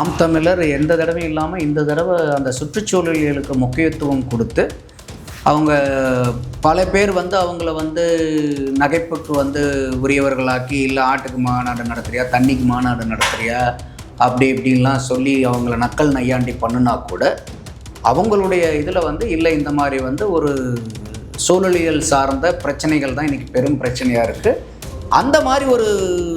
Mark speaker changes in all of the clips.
Speaker 1: நாம் தமிழர் எந்த தடவையும் இல்லாமல் இந்த தடவை அந்த சுற்றுச்சூழலியலுக்கு முக்கியத்துவம் கொடுத்து அவங்க பல பேர் வந்து அவங்கள வந்து நகைப்புக்கு வந்து உரியவர்களாக்கி இல்லை ஆட்டுக்கு மாநாடு நடத்துறியா தண்ணிக்கு மாநாடு நடத்துறியா அப்படி இப்படின்லாம் சொல்லி அவங்கள நக்கல் நையாண்டி பண்ணுனா கூட அவங்களுடைய இதில் வந்து இல்லை இந்த மாதிரி வந்து ஒரு சூழலியல் சார்ந்த பிரச்சனைகள் தான் இன்றைக்கி பெரும் பிரச்சனையாக இருக்குது அந்த மாதிரி ஒரு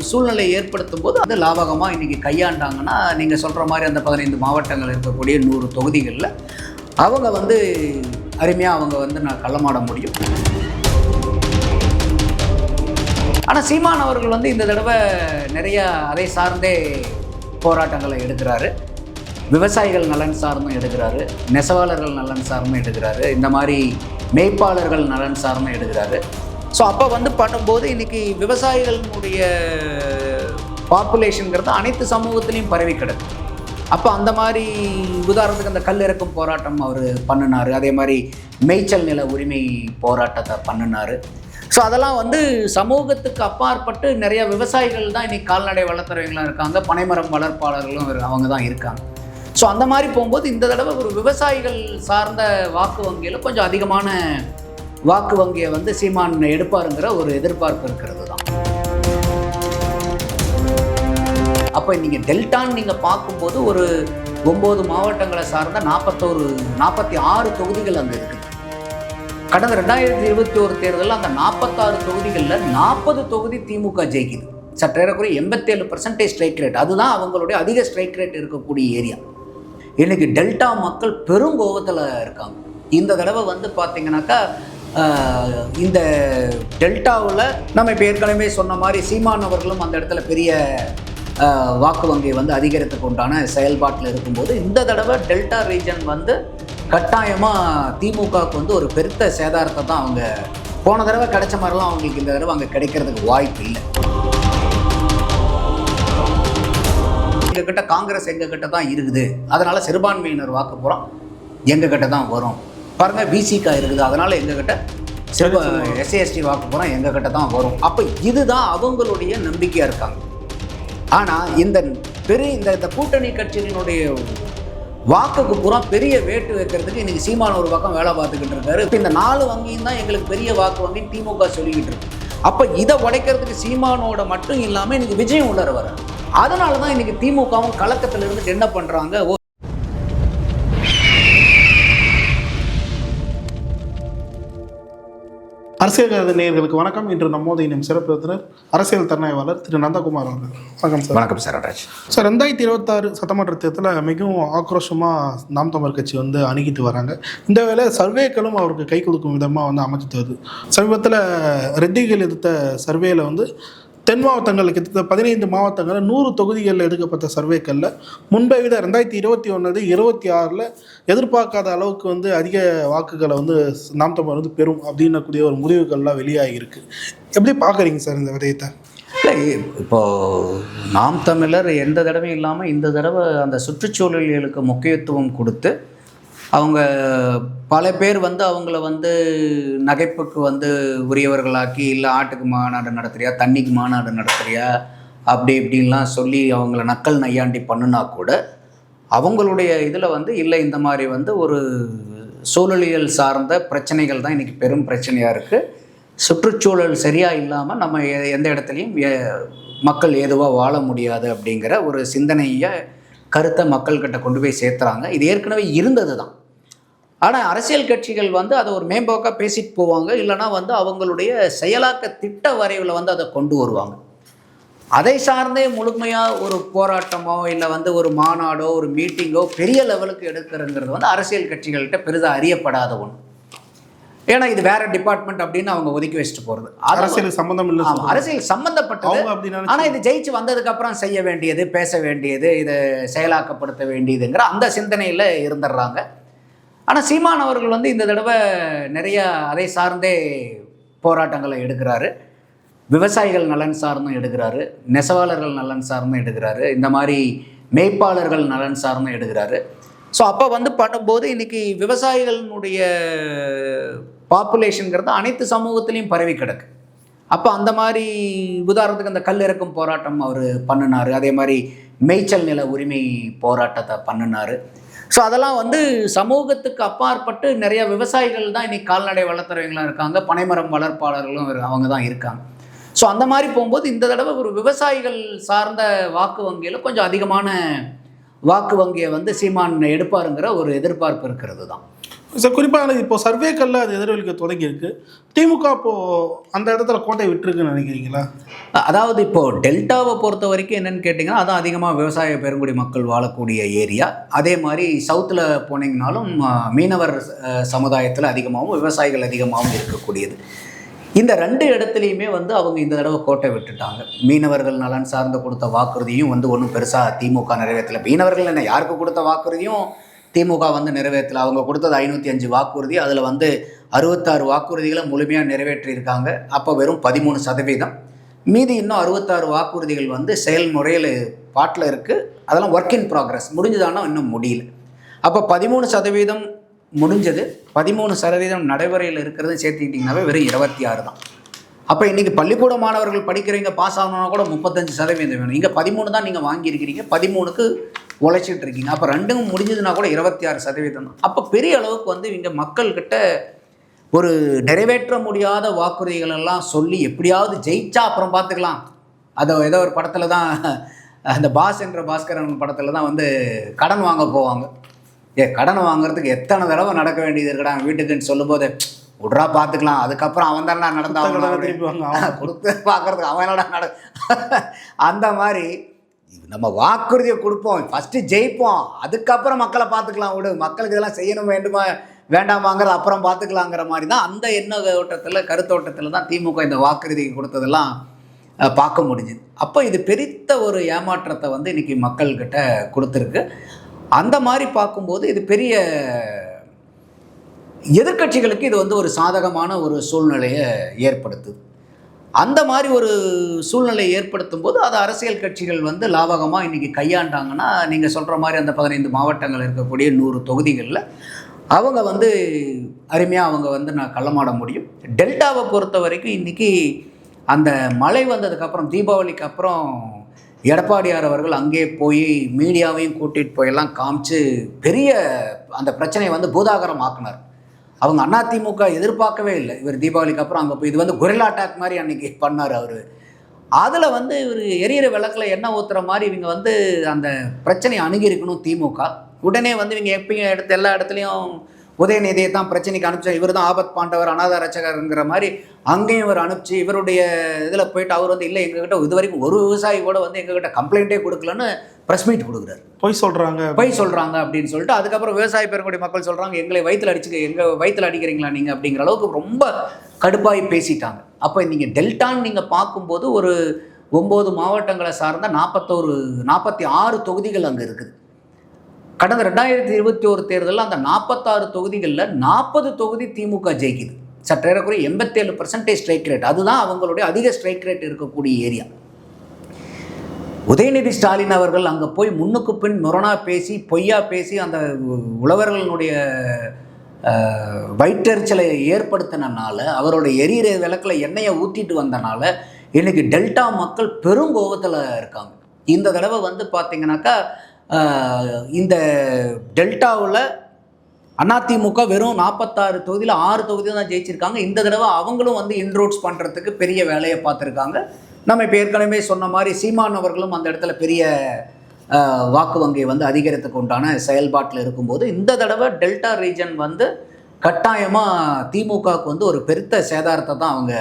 Speaker 1: சூழ்நிலை ஏற்படுத்தும் போது அது லாபகமாக இன்றைக்கி கையாண்டாங்கன்னா நீங்கள் சொல்கிற மாதிரி அந்த பதினைந்து மாவட்டங்கள் இருக்கக்கூடிய நூறு தொகுதிகளில் அவங்க வந்து அருமையாக அவங்க வந்து நான் களமாட முடியும். ஆனால் சீமான் அவர்கள் வந்து இந்த தடவை நிறையா அதை சார்ந்தே போராட்டங்களை எடுக்கிறாரு. விவசாயிகள் நலன் சார்ந்தும் எடுக்கிறாரு. நெசவாளர்கள் நலன் சார்ந்தும் எடுக்கிறாரு. இந்த மாதிரி மேய்ப்பாளர்கள் நலன் சார்ந்தும் எடுக்கிறாரு. ஸோ அப்போ வந்து பண்ணும்போது இன்றைக்கி விவசாயிகளினுடைய பாப்புலேஷனுங்கிறது அனைத்து சமூகத்திலையும் பரவி கிடக்கு. அப்போ அந்த மாதிரி உதாரணத்துக்கு அந்த கல் இறக்கும் போராட்டம் அவர் பண்ணினார். அதே மாதிரி மேய்ச்சல் நில உரிமை போராட்டத்தை பண்ணினார். ஸோ அதெல்லாம் வந்து சமூகத்துக்கு அப்பாற்பட்டு நிறைய விவசாயிகள் தான் இன்றைக்கி கால்நடை வளர்த்துறவங்களாம் இருக்காங்க. பனைமரம் வளர்ப்பாளர்களும் அவங்க தான் இருக்காங்க. ஸோ அந்த மாதிரி போகும்போது இந்த தடவை ஒரு விவசாயிகள் சார்ந்த வாக்கு வங்கியில் கொஞ்சம் அதிகமான வாக்கு வங்கியை வந்து சீமான் எடுப்பாருங்கிற ஒரு எதிர்பார்ப்பு இருக்கிறது தான் அப்போ நீங்கள் டெல்டான்னு நீங்கள் பார்க்கும்போது ஒரு ஒம்பது மாவட்டங்களை சார்ந்த நாற்பத்தோரு நாற்பத்தி ஆறு தொகுதிகள் அங்கே இருக்குது கடந்த ரெண்டாயிரத்தி இருபத்தி ஒரு தேர்தலில் அந்த நாற்பத்தாறு தொகுதிகளில் நாற்பது தொகுதி திமுக ஜெயிக்குது. சற்றேறக்குறைய எண்பத்தேழு பர்சன்டேஜ் ஸ்ட்ரைக் ரேட் அதுதான் அவங்களுடைய அதிக ஸ்ட்ரைக் ரேட் இருக்கக்கூடிய ஏரியா. இன்றைக்கி டெல்டா மக்கள் பெரும் கோபத்தில் இருக்காங்க. இந்த தடவை வந்து பார்த்தீங்கன்னாக்கா இந்த டெல்டாவில் நம்ம இப்போ ஏற்கனவே சொன்ன மாதிரி சீமான் அவர்களும் அந்த இடத்துல பெரிய வாக்கு வங்கியை வந்து அதிகரித்துக்கு உண்டான செயல்பாட்டில் இருக்கும்போது இந்த தடவை டெல்டா ரீஜன் வந்து கட்டாயமாக திமுகவுக்கு வந்து ஒரு பெருத்த சேதாரத்தை தான் அவங்க போன தடவை கிடைச்ச மாதிரிலாம் அவங்களுக்கு இந்த தடவை அங்கே கிடைக்கிறதுக்கு வாய்ப்பு இல்லை. எங்ககிட்ட காங்கிரஸ் எங்ககிட்ட தான் இருக்குது. அதனால் சிறுபான்மையினர் வாக்கு போகிறோம் எங்ககிட்ட தான் வரும். பாருங்க பிசிகா இருக்குது. அதனால எங்ககிட்ட சிறுபா எஸ்சி எஸ்டி வாக்கு போகிறோம் எங்ககிட்ட தான் வரும். அப்போ இதுதான் அவங்களுடைய நம்பிக்கையாக இருக்காங்க. ஆனால் இந்த பெரிய இந்த இந்த கூட்டணி கட்சியினுடைய வாக்குக்கு பூரா பெரிய வேட்டு வைக்கிறதுக்கு இன்னைக்கு சீமான ஒரு பக்கம் வேலை பார்த்துக்கிட்டு இருக்காரு. இப்போ இந்த நாலு வங்கியும் தான் எங்களுக்கு பெரிய வாக்கு வங்கி திமுக சொல்லிக்கிட்டு இருக்கு. அப்போ இதை உடைக்கிறதுக்கு சீமானோட மட்டும் இல்லாமல் இன்னைக்கு விஜயம் உள்ளர வர அதனால தான் இன்னைக்கு திமுகவும் கலக்கத்துல இருந்துட்டு என்ன பண்ணுறாங்க
Speaker 2: அரசியல் நேயர்களுக்கு வணக்கம். இன்று நம்மோது இனம் சிறப்பு விருந்தினர் அரசியல் தன்னாய்வாளர் திரு நந்தகுமார் அவர்கள். வணக்கம் சார்.
Speaker 1: வணக்கம் சார் நடராஜ்
Speaker 2: சார் ரெண்டாயிரத்தி இருபத்தாறு சட்டமன்ற தேர்தலில் மிகவும் ஆக்ரோஷமாக நாம் தமிழர் கட்சி வந்து அணுகிட்டு வராங்க. இந்த வேளை சர்வேக்களும் அவருக்கு கை கொடுக்கும் விதமாக வந்து அமைச்சிட்டு வருது. சமீபத்தில் ரெட்டிகள் எடுத்த சர்வேல வந்து தென் மாவட்டங்களில் கிட்டத்தட்ட பதினைந்து மாவட்டங்களில் நூறு தொகுதிகளில் எடுக்கப்பட்ட சர்வேக்களில். முன்பை விட ரெண்டாயிரத்தி இருபத்தி ஒன்று இருபத்தி ஆறில் எதிர்பார்க்காத அளவுக்கு வந்து அதிக வாக்குகளை வந்து நாம் தமிழர் வந்து பெறும் அப்படின்னக்கூடிய ஒரு முடிவுகள்லாம் வெளியாகியிருக்கு. எப்படி பார்க்குறீங்க சார் இந்த விடயத்தை?
Speaker 1: இல்லை இப்போ நாம் தமிழர் எந்த தடவையும் இல்லாமல் இந்த தடவை அந்த சுற்றுச்சூழல்களுக்கு முக்கியத்துவம் கொடுத்து அவங்க பல பேர் வந்து அவங்கள வந்து நகைப்புக்கு வந்து உரியவர்களாக்கி இல்லை ஆட்டுக்கு மாநாடு நடத்துறியா? தண்ணிக்கு மாநாடு நடத்துறியா? அப்படி இப்படின்லாம் சொல்லி அவங்கள நக்கல் நையாண்டி பண்ணுனா கூட அவங்களுடைய இதில் வந்து இல்லை இந்த மாதிரி வந்து ஒரு சூழலியல் சார்ந்த பிரச்சனைகள் தான் இன்றைக்கி பெரும் பிரச்சனையாக இருக்குது சுற்றுச்சூழல் சரியாக இல்லாமல் நம்ம எ- எந்த இடத்துலையும் மக்கள் ஏதுவாக வாழ முடியாது அப்படிங்கிற ஒரு சிந்தனையை கருத்தை மக்கள்கிட்ட கொண்டு போய் சேர்த்துறாங்க. இது ஏற்கனவே இருந்தது தான் ஆனால் அரசியல் கட்சிகள் வந்து அதை ஒரு மேம்போக்காக பேசிட்டு போவாங்க. இல்லைன்னா வந்து அவங்களுடைய செயலாக்க திட்ட வரைவில் வந்து அதை கொண்டு வருவாங்க. அதை சார்ந்தே முழுமையாக ஒரு போராட்டமோ இல்லை வந்து ஒரு மாநாடோ ஒரு மீட்டிங்கோ பெரிய லெவலுக்கு எடுக்கிறங்கிறது வந்து அரசியல் கட்சிகள்கிட்ட பெரிதாக அறியப்படாத ஒன்று ஏன்னா இது வேற டிபார்ட்மெண்ட் அப்படின்னு அவங்க ஒதுக்கி வச்சுட்டு போகிறது
Speaker 2: அரசியல் சம்பந்தம் இல்லை
Speaker 1: அரசியல்
Speaker 2: நினைச்சு
Speaker 1: ஆனால் இது ஜெயிச்சு வந்ததுக்கு அப்புறம் செய்ய வேண்டியது பேச வேண்டியது இதை செயலாக்கப்படுத்த வேண்டியதுங்கிற அந்த சிந்தனையில் இருந்துடுறாங்க. ஆனால் சீமான் அவர்கள் வந்து இந்த தடவை நிறைய அதை சார்ந்தே போராட்டங்களை எடுக்கிறாரு. விவசாயிகள் நலன் சார்ந்தும் எடுக்கிறாரு. நெசவாளர்கள் நலன் சார்ந்தும் எடுக்கிறாரு. இந்த மாதிரி மேய்ப்பாளர்கள் நலன் சார்ந்தும் எடுக்கிறாரு. ஸோ அப்போ வந்து பண்ணும்போது இன்னைக்கு விவசாயிகளினுடைய பாப்புலேஷனுங்கிறது அனைத்து சமூகத்திலையும் பரவி கிடக்கு. அப்போ அந்த மாதிரி உதாரணத்துக்கு அந்த கல் இறக்கும் போராட்டம் அவர் பண்ணினார். அதே மாதிரி மேய்ச்சல் நில உரிமை போராட்டத்தை பண்ணினார். ஸோ அதெல்லாம் வந்து சமூகத்துக்கு அப்பாற்பட்டு நிறைய விவசாயிகள் தான் இன்றைக்கி கால்நடை வளர்த்துறவங்களாம் இருக்காங்க. பனைமரம் வளர்ப்பாளர்களும் அவங்க தான் இருக்காங்க. ஸோ அந்த மாதிரி போகும்போது இந்த தடவை ஒரு விவசாயிகள் சார்ந்த வாக்கு வங்கியில் கொஞ்சம் அதிகமான வாக்கு வங்கியை வந்து சீமான் எடுப்பாருங்கிற ஒரு எதிர்பார்ப்பு இருக்கிறது தான்.
Speaker 2: சார் குறிப்பாக இப்போ சர்வேக்கல்ல அது எதிரொலிக்க தொடங்கி இருக்கு திமுக இப்போ அந்த இடத்துல கோட்டை விட்டுருக்குன்னு நினைக்கிறீங்களா?
Speaker 1: அதாவது இப்போ டெல்டாவை பொறுத்த வரைக்கும் என்னன்னு கேட்டிங்கன்னா அதான் அதிகமாக விவசாய பெருங்குடி மக்கள் வாழக்கூடிய ஏரியா. அதே மாதிரி சவுத்தில் போனீங்கனாலும் மீனவர் சமுதாயத்தில் அதிகமாகவும் விவசாயிகள் அதிகமாகவும் இருக்கக்கூடியது. இந்த ரெண்டு இடத்துலையுமே வந்து அவங்க இந்த தடவை கோட்டை விட்டுட்டாங்க. மீனவர்கள் நலன் சார்ந்து கொடுத்த வாக்குறுதியும் வந்து ஒன்றும் பெருசாக திமுக நிறைவேற்றலை. மீனவர்கள் என்ன யாருக்கு கொடுத்த வாக்குறுதியும் திமுக வந்து நிறைவேற்றல. அவங்க கொடுத்தது ஐநூற்றி அஞ்சு வாக்குறுதி. அதில் வந்து அறுபத்தாறு வாக்குறுதிகளை முழுமையாக நிறைவேற்றியிருக்காங்க. அப்போ வெறும் பதிமூணு சதவீதம். மீதி இன்னும் அறுபத்தாறு வாக்குறுதிகள் வந்து செயல்முறையில் பாட்டில் இருக்குது அதெல்லாம் ஒர்க் இன் ப்ராக்ரஸ் முடிஞ்சதானா இன்னும் முடியல. அப்போ பதிமூணு சதவீதம் முடிஞ்சது. பதிமூணு சதவீதம் நடைமுறையில் இருக்கிறது சேர்த்துக்கிட்டிங்கனாவே வெறும் இருபத்தி ஆறு தான். அப்போ இன்றைக்கி பள்ளிக்கூட மாணவர்கள் படிக்கிறவங்க பாஸ் ஆகணும்னா கூட முப்பத்தஞ்சு சதவீதம் வேணும். இங்கே பதிமூணு தான் நீங்கள் வாங்கியிருக்கிறீங்க. பதிமூணுக்கு உழைச்சிட்டு இருக்கீங்க. அப்போ ரெண்டும் முடிஞ்சதுன்னா கூட இருபத்தி ஆறு சதவீதம் தான். அப்போ பெரிய அளவுக்கு வந்து இங்கே மக்கள்கிட்ட ஒரு நிறைவேற்ற முடியாத வாக்குறுதிகள் எல்லாம் சொல்லி எப்படியாவது ஜெயிச்சா அப்புறம் பார்த்துக்கலாம். அதை ஏதோ ஒரு படத்தில் தான் அந்த பாஸ் என்ற பாஸ்கரன் படத்தில் தான் வந்து கடன் வாங்க போவாங்க. ஏ கடன் வாங்குறதுக்கு எத்தனை தடவை நடக்க வேண்டியது இருக்குடா வீட்டுக்குன்னு சொல்லும்போது விட்றா பார்த்துக்கலாம். அதுக்கப்புறம் அவன் தானே
Speaker 2: கடனை
Speaker 1: நடந்தான் கொடுத்து பார்க்கறதுக்கு அவனோட நட அந்த மாதிரி நம்ம வாக்குறுதியை கொடுப்போம். ஃபஸ்ட்டு ஜெயிப்போம். அதுக்கப்புறம் மக்களை பார்த்துக்கலாம் விடு. மக்களுக்கு இதெல்லாம் செய்யணும் வேண்டுமா வேண்டாமாங்கிறது அப்புறம் பார்த்துக்கலாங்கிற மாதிரி தான் அந்த எண்ண ஓட்டத்தில் கருத்தோட்டத்தில் தான் திமுக இந்த வாக்குறுதி கொடுத்ததெல்லாம் பார்க்க முடிஞ்சுது. அப்போ இது பெரித்த ஒரு ஏமாற்றத்தை வந்து இன்றைக்கி மக்கள்கிட்ட கொடுத்துருக்கு. அந்த மாதிரி பார்க்கும்போது இது பெரிய எதிர்க்கட்சிகளுக்கு இது வந்து ஒரு சாதகமான ஒரு சூழ்நிலையை ஏற்படுத்துது. அந்த மாதிரி ஒரு சூழ்நிலை ஏற்படுத்தும் போது அது அரசியல் கட்சிகள் வந்து லாபகமாக இன்றைக்கி கையாண்டாங்கன்னா நீங்கள் சொல்கிற மாதிரி அந்த பதினைந்து மாவட்டங்கள் இருக்கக்கூடிய நூறு தொகுதிகளில் அவங்க வந்து அருமையாக அவங்க வந்து நான் களமாட முடியும். டெல்டாவை பொறுத்த வரைக்கும் இன்றைக்கி அந்த மழை வந்ததுக்கப்புறம் தீபாவளிக்கு அப்புறம் எடப்பாடியார் அவர்கள் அங்கே போய் மீடியாவையும் கூட்டிகிட்டு போயெல்லாம் காமிச்சு பெரிய அந்த பிரச்சனையை வந்து பூதாகரம் ஆக்குனார் அவங்க அதிமுக எதிர்பார்க்கவே இல்லை. இவர் தீபாவளிக்கு அப்புறம் அங்கே போய் இது வந்து கொரில்லா அட்டாக் மாதிரி அன்னைக்கு பண்ணார் அவர். அதில் வந்து இவர் எரியிற விளக்கில் எண்ணெய் ஊற்றுற மாதிரி இவங்க வந்து அந்த பிரச்சனையை அணுகியிருக்கணும் திமுக. உடனே வந்து இவங்க எப்பயும் எடுத்து எல்லா இடத்துலையும் உதயநிதியை தான் பிரச்சனைக்கு அனுப்பிச்சா இவர் தான் ஆபத் பாண்டவர் அநாத ரச்சகருங்கிற மாதிரி அங்கேயும் இவர் அனுப்பிச்சு இவருடைய இதில் போயிட்டு அவர் வந்து இல்லை எங்ககிட்ட இது வரைக்கும் ஒரு விவசாயி கூட வந்து எங்ககிட்ட கம்ப்ளைண்ட்டே கொடுக்கலன்னு ப்ரெஸ் மீட் கொடுக்குறாரு.
Speaker 2: பொய் சொல்றாங்க.
Speaker 1: பொய் சொல்கிறாங்க அப்படின்னு சொல்லிட்டு அதுக்கப்புறம் விவசாய பெருங்குடி மக்கள் சொல்கிறாங்க எங்களை வயித்துல அடிச்சுக்க எங்கள் வயித்துல அடிக்கிறீங்களா நீங்கள் அப்படிங்கிற அளவுக்கு ரொம்ப கடுப்பாகி பேசிட்டாங்க. அப்போ நீங்கள் டெல்டான்னு நீங்கள் பார்க்கும்போது ஒரு ஒம்பது மாவட்டங்களை சார்ந்த நாற்பத்தோரு நாற்பத்தி ஆறு தொகுதிகள் அங்கே இருக்குது. கடந்த ரெண்டாயிரத்தி இருபத்தி ஒரு தேர்தலில் அந்த நாற்பத்தாறு தொகுதிகளில் நாற்பது தொகுதி திமுக ஜெயிக்குது. சற்றேறக்குறைய எண்பத்தேழு பர்சன்டேஜ் ஸ்ட்ரைக் ரேட் அதுதான் அவங்களுடைய அதிக ஸ்ட்ரைக் ரேட் இருக்கக்கூடிய ஏரியா. உதயநிதி ஸ்டாலின் அவர்கள் அங்கே போய் முன்னுக்கு பின் முரணா பேசி பொய்யா பேசி அந்த உழவர்களுடைய வயிற்றெரிச்சலை ஏற்படுத்தினால அவருடைய எரியிற விளக்கில் எண்ணெயை ஊற்றிட்டு வந்தனால இன்றைக்கி டெல்டா மக்கள் பெருங்கோபத்தில் இருக்காங்க. இந்த தடவை வந்து பார்த்திங்கனாக்கா இந்த டெல்டாவில் அதிமுக வெறும் நாற்பத்தாறு தொகுதியில் ஆறு தொகுதி தான் ஜெயிச்சிருக்காங்க. இந்த தடவை அவங்களும் வந்து இன்ரோட்ஸ் பண்ணுறதுக்கு பெரிய வேலையை பார்த்துருக்காங்க. நம்ம இப்போ ஏற்கனவே சொன்ன மாதிரி சீமான் அவர்களும் அந்த இடத்துல பெரிய வாக்கு வங்கியை வந்து அதிகரித்துக்கு உண்டான செயல்பாட்டில் இருக்கும்போது இந்த தடவை டெல்டா ரீஜன் வந்து கட்டாயமாக திமுகவுக்கு வந்து ஒரு பெருத்த சேதாரத்தை தான் அவங்க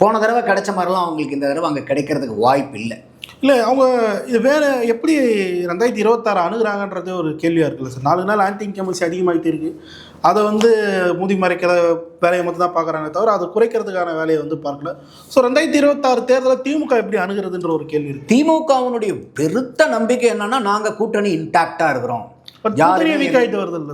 Speaker 1: போன தடவை கிடைச்ச மாதிரிலாம் அவங்களுக்கு இந்த தடவை அங்கே கிடைக்கிறதுக்கு வாய்ப்பு இல்லை
Speaker 2: இல்லை அவங்க இது வேறு எப்படி ரெண்டாயிரத்தி இருபத்தாறு அணுகிறாங்கன்றது ஒரு கேள்வியாக இருக்குல்ல சார். நாலு நாள் ஆன்டி இன்கமன்சி அதிகமாகிட்டே இருக்குது அதை வந்து மூதி மறைக்கிற வேலையை மட்டும் தான் பார்க்குறாங்க தவிர அதை குறைக்கிறதுக்கான வேலையை வந்து பார்க்கல. ஸோ ரெண்டாயிரத்தி இருபத்தாறு தேர்தலை திமுக எப்படி அணுகிறதுன்ற ஒரு கேள்வி
Speaker 1: திமுகவினுடைய பெருத்த நம்பிக்கை என்னென்னா நாங்கள் கூட்டணி இன்டாக்டாக இருக்கிறோம்.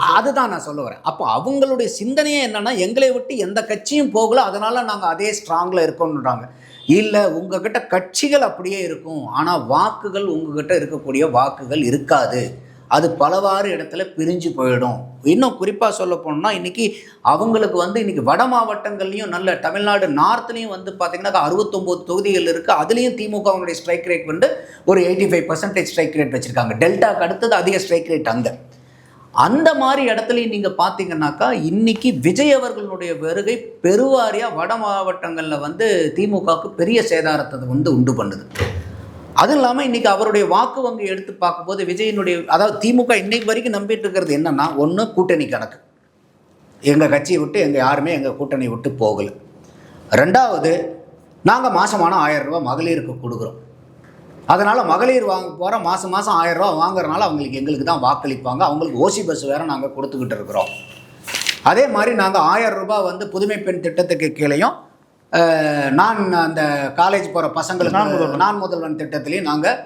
Speaker 1: அதுதான் நான் சொல்ல வரேன். அப்போ அவங்களுடைய சிந்தனையே என்னன்னா எங்களை விட்டு எந்த கட்சியும் போகல அதனால நாங்கள் அதே ஸ்ட்ராங்கில் இருக்கோம்ன்றாங்க இல்லை உங்ககிட்ட கட்சிகள் அப்படியே இருக்கும். ஆனால் வாக்குகள் உங்ககிட்ட இருக்கக்கூடிய வாக்குகள் இருக்காது. அது பலவாறு இடத்துல பிரிஞ்சு போயிடும். இன்னும் குறிப்பாக சொல்ல போனோம்னா இன்னைக்கு அவங்களுக்கு வந்து இன்னைக்கு வட மாவட்டங்கள்லையும் நல்ல தமிழ்நாடு நார்த்லேயும் வந்து பார்த்தீங்கன்னா அறுபத்தொம்போது தொகுதிகள் இருக்குது அதுலேயும் திமுகவுடைய ஸ்ட்ரைக் ரேட் வந்து ஒரு eighty five percentage strike rate வச்சுருக்காங்க. டெல்டாக்கு அடுத்தது அதிக ஸ்ட்ரைக் ரேட் அங்கே. அந்த மாதிரி இடத்துலையும் நீங்கள் பார்த்தீங்கன்னாக்கா இன்னைக்கு விஜய் அவர்களுடைய வருகை பெருவாரியாக வட மாவட்டங்களில் வந்து திமுகவுக்கு பெரிய சேதாரத்தை வந்து உண்டு பண்ணுது. அதுவும் இல்லாமல் இன்றைக்கி அவருடைய வாக்கு வங்கி எடுத்து பார்க்கும்போது விஜயினுடைய அதாவது திமுக இன்னைக்கு வரைக்கும் நம்பிட்டு இருக்கிறது என்னன்னா ஒன்று கூட்டணி கணக்கு. எங்கள் கட்சியை விட்டு எங்கள் யாருமே எங்கள் கூட்டணி விட்டு போகலை. ரெண்டாவது நாங்கள் மாதமான ஆயிரம் மகளிருக்கு கொடுக்குறோம். அதனால் மகளிர் வாங்க போகிற மாதம் மாதம் ஆயிரம் வாங்குறனால வாங்குறதுனால அவங்களுக்கு எங்களுக்கு தான் வாக்களிப்பாங்க. அவங்களுக்கு ஓசி பஸ் வேறு நாங்கள் கொடுத்துக்கிட்டு இருக்கிறோம். அதே மாதிரி நாங்கள் ஆயிரம் ரூபாய் வந்து புதுமை பெண் திட்டத்துக்கு கீழேயும் நான் அந்த காலேஜ் போகிற பசங்களுக்கு. நான் முதல்வன். திட்டத்திலையும் நாங்கள்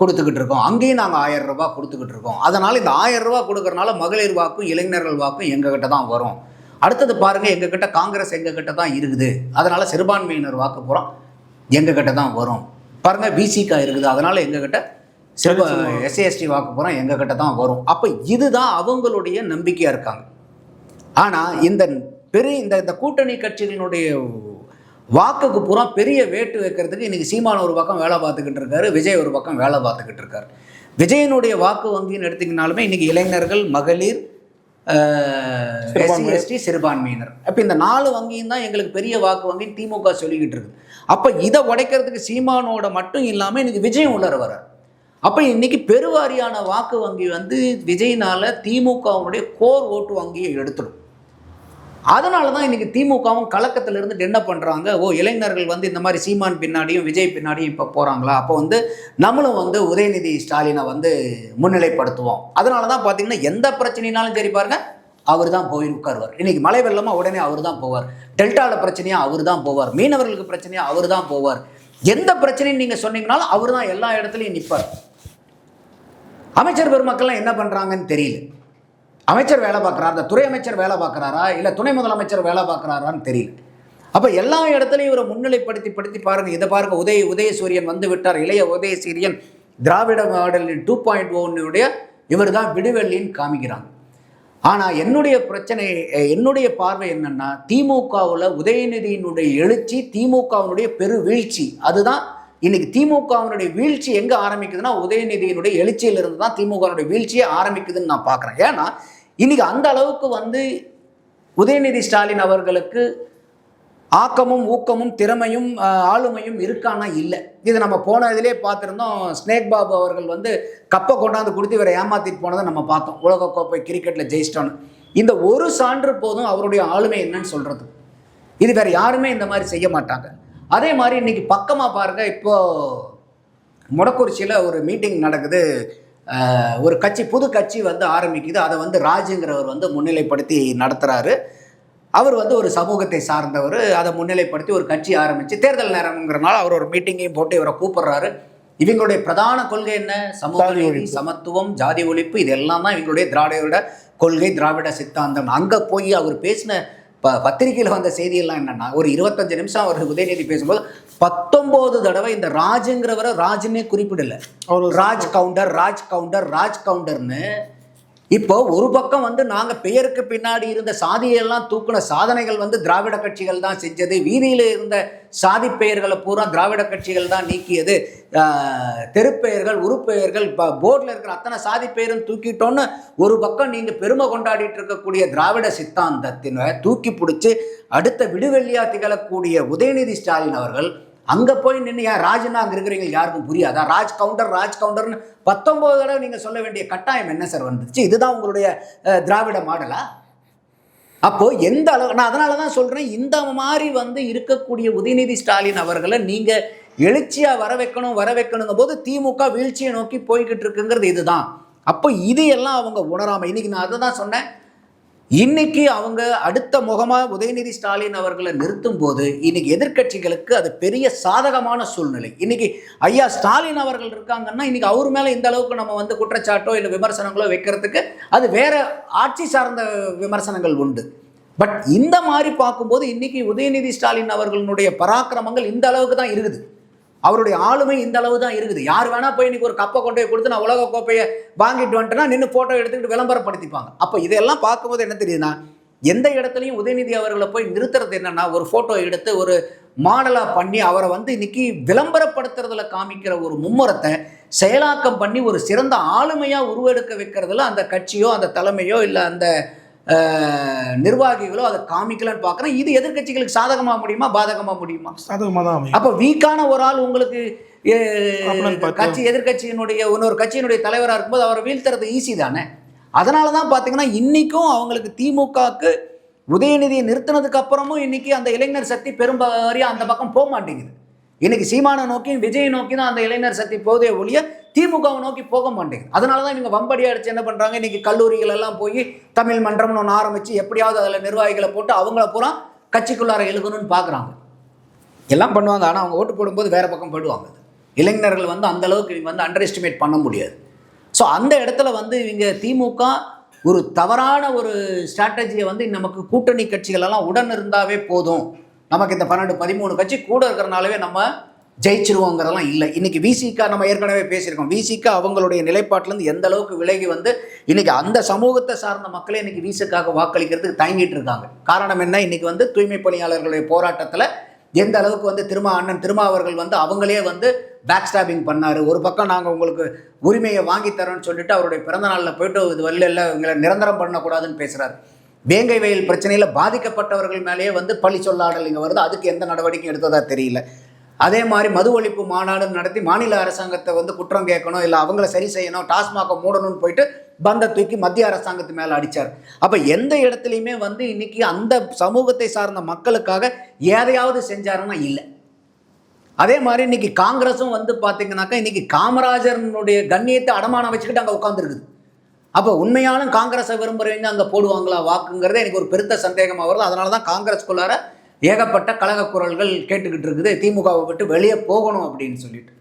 Speaker 1: கொடுத்துக்கிட்டு இருக்கோம். அங்கேயும் நாங்கள் ஆயிரம் ரூபாய் கொடுத்துக்கிட்டு இருக்கோம். அதனால் இந்த ஆயிரம் ரூபாய் கொடுக்கறனால மகளிர் வாக்கும் இளைஞர்கள் வாக்கும் எங்ககிட்ட தான் வரும். அடுத்தது பாருங்கள் எங்ககிட்ட காங்கிரஸ் எங்ககிட்ட தான் இருக்குது. அதனால் சிறுபான்மையினர் வாக்கு போகிறோம் எங்ககிட்ட தான் வரும். பாருங்க பிசிகா இருக்குது. அதனால் எங்ககிட்ட சிறுபா எஸ்சிஎஸ்டி வாக்கு போகிறோம் எங்ககிட்ட தான் வரும். அப்போ இதுதான் அவங்களுடைய நம்பிக்கையாக இருக்காங்க. ஆனால் இந்த பெரிய இந்த இந்த கூட்டணி கட்சிகளினுடைய வாக்குக்கு பூரா பெரிய வேட்டு வைக்கிறதுக்கு இன்னைக்கு சீமான ஒரு பக்கம் வேலை பார்த்துக்கிட்டு இருக்காரு விஜய் ஒரு பக்கம் வேலை பார்த்துக்கிட்டு இருக்காரு. விஜயனுடைய வாக்கு வங்கின்னு எடுத்தீங்கனாலுமே இன்னைக்கு இளைஞர்கள் மகளிர் எஸ்சி. எஸ்டி சிறுபான்மையினர். அப்போ இந்த நாலு வங்கியும் தான் எங்களுக்கு பெரிய வாக்கு வங்கி திமுக சொல்லிக்கிட்டு இருக்கு. அப்போ இதை உடைக்கிறதுக்கு சீமானோட மட்டும் இல்லாமல் இன்னைக்கு விஜயம் உள்ளர வர்றார். அப்போ இன்னைக்கு பெருவாரியான வாக்கு வங்கி வந்து விஜய்னால திமுகவுடைய கோர் ஓட்டு வங்கியை எடுத்துடும். அதனால தான் இன்னைக்கு திமுகவும் கலக்கத்துல இருந்துட்டு என்ன பண்ணுறாங்க ஓ இளைஞர்கள் வந்து இந்த மாதிரி சீமான் பின்னாடியும் விஜய் பின்னாடியும் இப்போ போகிறாங்களா அப்போ வந்து நம்மளும் வந்து உதயநிதி ஸ்டாலினை வந்து முன்னிலைப்படுத்துவோம். அதனால தான் பார்த்தீங்கன்னா எந்த பிரச்சனைனாலும் சரி பாருங்க அவர் தான் போய் உட்காருவார். இன்னைக்கு மழை வெள்ளமா உடனே அவர் தான் போவார். டெல்டாவில் பிரச்சனையா அவர் தான் போவார். மீனவர்களுக்கு பிரச்சனையா அவர் தான் போவார். எந்த பிரச்சனையும் நீங்கள் சொன்னீங்கனாலும் அவர் தான் எல்லா இடத்துலையும் நிற்பார் அமைச்சர் பெருமக்கள்லாம் என்ன பண்ணுறாங்கன்னு தெரியல. அமைச்சர் வேலை பார்க்குறாரு அந்த துறை அமைச்சர் வேலை பார்க்குறாரா இல்லை துணை முதலமைச்சர் வேலை பார்க்குறாரான்னு தெரியல. அப்போ எல்லா இடத்துலையும் இவரை முன்னிலைப்படுத்தி படுத்தி பாருங்க. இதை பாருங்க உதய உதயசூரியன் வந்து விட்டார் இளைய உதயசூரியன். திராவிட மாடலின் டூ பாயிண்ட் ஒன்னுடைய இவர் தான் விடுவெள்ளின்னு காமிக்கிறாங்க. ஆனால் என்னுடைய பிரச்சனை என்னுடைய பார்வை என்னென்னா திமுகவில் உதயநிதியினுடைய எழுச்சி திமுகவினுடைய பெரு வீழ்ச்சி அதுதான் இன்னைக்கு திமுகவினுடைய வீழ்ச்சி எங்கே ஆரம்பிக்குதுன்னா உதயநிதியினுடைய எழுச்சியிலிருந்து தான் திமுகவினுடைய வீழ்ச்சியே ஆரம்பிக்குதுன்னு நான் பார்க்குறேன். ஏன்னா இன்னைக்கு அந்த அளவுக்கு வந்து உதயநிதி ஸ்டாலின் அவர்களுக்கு ஆக்கமும் ஊக்கமும் திறமையும் ஆளுமையும் இருக்கானா? இல்லை. இது நம்ம போன இதிலே பார்த்துருந்தோம். ஸ்னேக் பாபு அவர்கள் வந்து கப்பை கொண்டாந்து கொடுத்து இவரை ஏமாத்திட்டு போனதை நம்ம பார்த்தோம். உலகக்கோப்பை கிரிக்கெட்டில் ஜெயிச்சிட்டோன்னு. இந்த ஒரு சான்று போதும் அவருடைய ஆளுமை என்னன்னு சொல்கிறது இது வேறு யாருமே இந்த மாதிரி செய்ய மாட்டாங்க. அதே மாதிரி இன்னைக்கு பக்கமாக பாருங்க இப்போது முடக்குறிச்சியில் ஒரு மீட்டிங் நடக்குது. ஒரு கட்சி புது கட்சி வந்து ஆரம்பிக்குது. அதை வந்து ராஜுங்கிறவர் வந்து முன்னிலைப்படுத்தி நடத்துகிறாரு அவர் வந்து ஒரு சமூகத்தை சார்ந்தவர். அதை முன்னிலைப்படுத்தி ஒரு கட்சி ஆரம்பித்து தேர்தல் நேரம்ங்கிறனால அவர் ஒரு மீட்டிங்கையும் போட்டு இவரை கூப்பிடுறாரு. இவங்களுடைய பிரதான கொள்கை என்ன? சமூக. சமத்துவம் ஜாதி ஒழிப்பு இதெல்லாம் தான் இவங்களுடைய திராவிட கொள்கை திராவிட சித்தாந்தம். அங்கே போய் அவர் பேசின ப பத்திரிகையில் வந்த செய்தியெல்லாம் என்னன்னா ஒரு இருபத்தஞ்சு நிமிஷம் அவர் உதயநிதி பேசும்போது பத்தொம்போது தடவை இந்த ராஜுங்கிறவரை ராஜுன்னே குறிப்பிடல.
Speaker 2: அவர்
Speaker 1: ராஜ் கவுண்டர் ராஜ் கவுண்டர் ராஜ் கவுண்டர்னு இப்போ ஒரு பக்கம் வந்து நாங்கள் பெயருக்கு பின்னாடி இருந்த சாதியெல்லாம் தூக்குன சாதனைகள் வந்து திராவிட கட்சிகள் தான் செஞ்சது. வீதியில் இருந்த சாதி பெயர்களை பூரா திராவிட கட்சிகள் தான் நீக்கியது. தெருப்பெயர்கள் தெருப்பெயர்கள் உருப்பெயர்கள் போர்டில் இருக்கிற அத்தனை சாதி பெயரும் தூக்கிட்டோன்னு ஒரு பக்கம் நீங்கள் பெருமை கொண்டாடிட்டு இருக்கக்கூடிய திராவிட சித்தாந்தத்தினை தூக்கி பிடிச்சி அடுத்த விடுவெள்ளியா திகழக்கூடிய உதயநிதி ஸ்டாலின் அவர்கள் அங்கே போய் நின்று ஏன் ராஜ்னா அங்கே இருக்கிறவங்க யாருக்கும் புரியாதா? ராஜ் கவுண்டர் ராஜ் கவுண்டர்னு பத்தொம்போது தடவை நீங்கள் சொல்ல வேண்டிய கட்டாயம் என்ன சார் வந்துச்சு இதுதான் உங்களுடைய திராவிட மாடலா? அப்போது எந்த அளவு நான் அதனால தான் சொல்கிறேன் இந்த மாதிரி வந்து இருக்கக்கூடிய உதயநிதி ஸ்டாலின் அவர்களை நீங்கள் எழுச்சியாக வர வைக்கணும் வர வைக்கணுங்கும் போது திமுக வீழ்ச்சியை நோக்கி போய்கிட்டு இருக்குங்கிறது இதுதான். அப்போ இது எல்லாம் அவங்க உணராமல் இன்றைக்கி நான் அதை தான் சொன்னேன். இன்னைக்கு அவங்க அடுத்த முகமாக உதயநிதி ஸ்டாலின் அவர்களை நிறுத்தும் போது இன்னைக்கு எதிர்க்கட்சிகளுக்கு அது பெரிய சாதகமான சூழ்நிலை. இன்னைக்கு ஐயா ஸ்டாலின் அவர்கள் இருக்காங்கன்னா இன்னைக்கு அவர் மேலே இந்த அளவுக்கு நம்ம வந்து குற்றச்சாட்டோ இல்லை விமர்சனங்களோ வைக்கிறதுக்கு அது வேற ஆட்சி சார்ந்த விமர்சனங்கள் உண்டு. பட் இந்த மாதிரி பார்க்கும்போது இன்னைக்கு உதயநிதி ஸ்டாலின் அவர்களுடைய பராக்கிரமங்கள் இந்த அளவுக்கு தான் இருக்குது. அவருடைய ஆளுமை இந்த அளவு தான் இருக்குது. யார் வேணா போய் இன்னைக்கு ஒரு கப்பை கொண்டு போய் கொடுத்து நான் உலக கோப்பையை வாங்கிட்டு வந்துட்டேன்னா நின்று ஃபோட்டோ எடுத்துக்கிட்டு விளம்பரப்படுத்திப்பாங்க. அப்போ இதெல்லாம் பார்க்கும்போது என்ன தெரியுதுன்னா எந்த இடத்துலையும் உதயநிதி அவர்களை போய் நிறுத்துறது என்னன்னா ஒரு ஃபோட்டோ எடுத்து ஒரு மாடலாக பண்ணி அவரை வந்து இன்னைக்கு விளம்பரப்படுத்துறதுல காமிக்கிற ஒரு மும்முரத்தை செயலாக்கம் பண்ணி ஒரு சிறந்த ஆளுமையாக உருவெடுக்க வைக்கிறதுல அந்த கட்சியோ அந்த தலைமையோ இல்லை அந்த நிர்வாகிகளோ அதை காமிக்கலன்னு பார்க்குறேன். இது எதிர்க்கட்சிகளுக்கு சாதகமாக முடியுமா பாதகமாக முடியுமா?
Speaker 2: சாதகமாக தான்
Speaker 1: அப்போ வீக்கான ஒரு ஆள் உங்களுக்கு கட்சி எதிர்க்கட்சியினுடைய இன்னொரு கட்சியினுடைய தலைவராக இருக்கும்போது அவரை வீழ்த்துறது ஈஸி தானே? அதனால தான் பார்த்தீங்கன்னா இன்னைக்கும் அவங்களுக்கு திமுகவுக்கு உதயநிதியை நிறுத்தினதுக்கு அப்புறமும் இன்னைக்கு அந்த இளைஞர் சக்தி பெரும்பாரியா அந்த பக்கம் போக மாட்டேங்குது. இன்னைக்கு சீமானை நோக்கி விஜயை நோக்கி தான் அந்த இளைஞர் சக்தி போதே ஒழிய திமுகவை நோக்கி போக மாட்டேங்குது. அதனால தான் இவங்க வம்படி அடிச்சு என்ன பண்ணுறாங்க இன்றைக்கி கல்லூரிகள் எல்லாம் போய் தமிழ் மன்றம்னு ஒன்று ஆரம்பித்து எப்படியாவது அதில் நிர்வாகிகளை போட்டு அவங்கள பூரா கட்சிக்குள்ளார எழுகணும்னு பார்க்குறாங்க எல்லாம் பண்ணுவாங்க. ஆனால் அவங்க ஓட்டு போடும்போது வேறு பக்கம் போயிடுவாங்க. இளைஞர்கள் வந்து அந்தளவுக்கு இவங்க வந்து அண்டர் எஸ்டிமேட் பண்ண முடியாது. ஸோ அந்த இடத்துல வந்து இவங்க திமுக ஒரு தவறான ஒரு ஸ்ட்ராட்டஜியை வந்து நமக்கு கூட்டணி கட்சிகள் எல்லாம் உடன் இருந்தாவே போதும். நமக்கு இந்த பன்னெண்டு பதிமூணு கட்சி கூட இருக்கிறனாலவே நம்ம ஜெயிச்சிருவோங்கிறதெல்லாம் இல்லை. இன்னைக்கு விசிகா நம்ம ஏற்கனவே பேசியிருக்கோம். விசிகா அவங்களுடைய நிலைப்பாட்டிலேருந்து எந்த அளவுக்கு விலகி வந்து இன்னைக்கு அந்த சமூகத்தை சார்ந்த மக்களே இன்னைக்கு விசிக்காக வாக்களிக்கிறதுக்கு தயங்கிட்டு இருக்காங்க. காரணம் என்ன? இன்னைக்கு வந்து தூய்மை பணியாளர்களுடைய போராட்டத்தில் எந்த அளவுக்கு வந்து திருமா அண்ணன் திருமா அவர்கள் வந்து அவங்களே வந்து பேக் ஸ்டாபிங் பண்ணார். ஒரு பக்கம் நாங்கள் உங்களுக்கு உரிமையை வாங்கி தரோன்னு சொல்லிட்டு அவருடைய பிறந்த நாளில் போயிட்டு இது வரல இவங்களை நிரந்தரம் பண்ணக்கூடாதுன்னு பேசுகிறார் வேங்கை வயல் பிரச்சனையில் பாதிக்கப்பட்டவர்கள் மேலேயே வந்து பழி சொல்லாடல் இங்கே வருது. அதுக்கு எந்த நடவடிக்கையும் எடுத்ததாக தெரியல. அதே மாதிரி மது ஒழிப்பு மாநாடு நடத்தி மாநில அரசாங்கத்தை வந்து குற்றம் கேட்கணும் இல்லை அவங்கள சரி செய்யணும் டாஸ்மாகை மூடணும்னு போயிட்டு பந்த தூக்கி மத்திய அரசாங்கத்து மேலே அடித்தார் அப்போ எந்த இடத்துலையுமே வந்து இன்னைக்கு அந்த சமூகத்தை சார்ந்த மக்களுக்காக எதையாவது செஞ்சாருன்னா இல்லை. அதே மாதிரி இன்னைக்கு காங்கிரஸும் வந்து பார்த்தீங்கன்னாக்கா இன்னைக்கு காமராஜரனுடைய கண்ணியத்தை அடமானம் வச்சுக்கிட்டு அங்கே உட்காந்துருக்குது அப்போ உண்மையான காங்கிரஸை விரும்புகிறவங்க அங்கே போடுவாங்களா வாக்குங்கிறதே எனக்கு ஒரு பெருத்த சந்தேகமாக வருது. அதனால தான் காங்கிரஸ்குள்ளார ஏகப்பட்ட கழக குரல்கள் கேட்டுக்கிட்டு இருக்குது. திமுகவை விட்டு வெளியே போகணும் அப்படின்னு சொல்லிட்டு.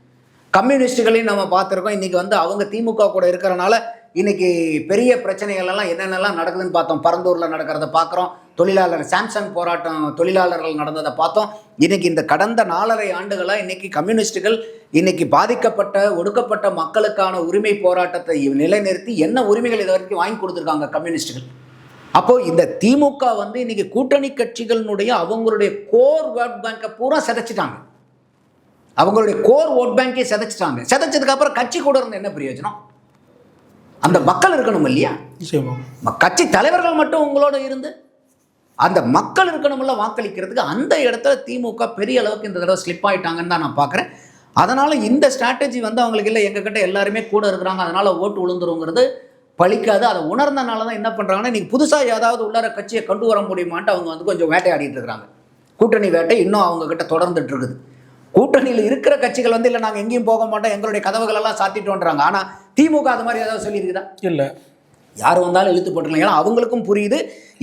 Speaker 1: கம்யூனிஸ்டுகளையும் நம்ம பார்த்துருக்கோம். இன்றைக்கி வந்து அவங்க திமுக கூட இருக்கிறனால இன்னைக்கு பெரிய பிரச்சனைகள் எல்லாம் என்னென்னலாம் நடக்குதுன்னு பார்த்தோம். பரந்தூரில் நடக்கிறத பார்க்குறோம். தொழிலாளர் சாம்சங் போராட்டம் தொழிலாளர்கள் நடந்ததை பார்த்தோம். இன்னைக்கு இந்த கடந்த நாலரை ஆண்டுகளாக இன்னைக்கு கம்யூனிஸ்டுகள் இன்னைக்கு பாதிக்கப்பட்ட ஒடுக்கப்பட்ட மக்களுக்கான உரிமை போராட்டத்தை நிலைநிறுத்தி என்ன உரிமைகள் இது வரைக்கும் வாங்கி கொடுத்துருக்காங்க கம்யூனிஸ்டுகள்? அப்போ இந்த திமுக வந்து இன்னைக்கு கூட்டணி கட்சிகளினுடைய அவங்களுடைய கோர் ஓட் பேங்கை பூரா சிதைச்சிட்டாங்க. அவங்களுடைய கோர் ஓட் பேங்கை சிதைச்சிட்டாங்க. சிதைச்சதுக்கு அப்புறம் கட்சி கூட இருந்த என்ன பிரயோஜனம்? அந்த மக்கள் இருக்கணும் இல்லையா? கட்சி தலைவர்கள் மட்டும் உங்களோட இருந்து அந்த மக்கள் இருக்கணும்ல வாக்களிக்கிறதுக்கு அந்த இடத்துல திமுக பெரிய அளவுக்கு இந்த தடவை ஸ்லிப் ஆயிட்டாங்கன்னு தான் நான் பார்க்குறேன். அதனால் இந்த ஸ்ட்ராட்டஜி வந்து அவங்களுக்கு இல்லை. எங்ககிட்ட எல்லாருமே கூட இருக்கிறாங்க. அதனால் ஓட்டு விழுந்துருங்கிறது பழிக்காது அதை உணர்ந்தனால தான் என்ன பண்ணுறாங்கன்னா இன்றைக்கி புதுசாக ஏதாவது உள்ளார கட்சியை கொண்டு வர முடியுமான்ட்டு அவங்க வந்து கொஞ்சம் வேட்டையாடிட்டு இருக்கிறாங்க. கூட்டணி வேட்டை இன்னும் அவங்க கிட்ட தொடர்ந்துட்டு இருக்குது. கூட்டணியில் இருக்கிற கட்சிகள் வந்து இல்லை நாங்கள் எங்கேயும் போக மாட்டோம் எங்களுடைய கதவுகள் எல்லாம் சாத்திட்டோன்றாங்க. ஆனால் திமுக அது மாதிரி ஏதாவது சொல்லியிருக்குதா?
Speaker 2: இல்லை.
Speaker 1: யார் வந்தாலும் இழுத்து போட்டுக்கலாம். ஏன்னா அவங்களுக்கும் புரியுது.